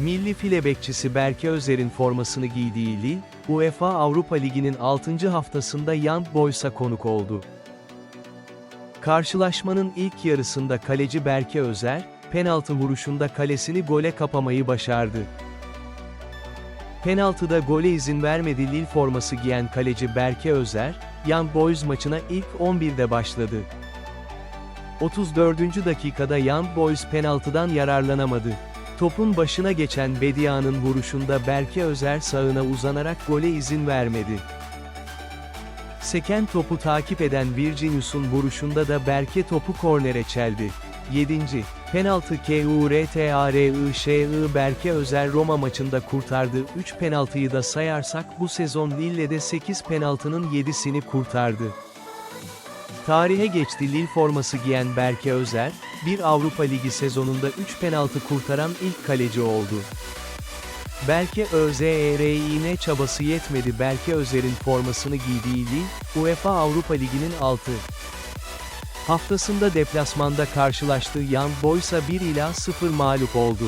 Lili file bekçisi Berke Özer'in formasını giydiği Lille, UEFA Avrupa Ligi'nin 6. haftasında Young Boys'a konuk oldu. Karşılaşmanın ilk yarısında kaleci Berke Özer, penaltı vuruşunda kalesini gole kapamayı başardı. Penaltıda gole izin vermedi Lille forması giyen kaleci Berke Özer, Young Boys maçına ilk 11'de başladı. 34. dakikada Young Boys penaltıdan yararlanamadı. Topun başına geçen Bedia'nın vuruşunda Berke Özer sağına uzanarak gole izin vermedi. Seken topu takip eden Virginius'un vuruşunda da Berke topu kornere çeldi. 7. Penaltı KURTARIŞI Berke Özer Roma maçında kurtardı. 3 penaltıyı da sayarsak bu sezon Lille'de 8 penaltının 7'sini kurtardı. Tarihe geçti Lille forması giyen Berke Özer, bir Avrupa Ligi sezonunda 3 penaltı kurtaran ilk kaleci oldu. Berke Özer'ine çabası yetmedi Berke Özer'in formasını giydiği Lille, UEFA Avrupa Ligi'nin 6. Haftasında deplasmanda karşılaştığı Young Boys'a 1 ila 0 mağlup oldu.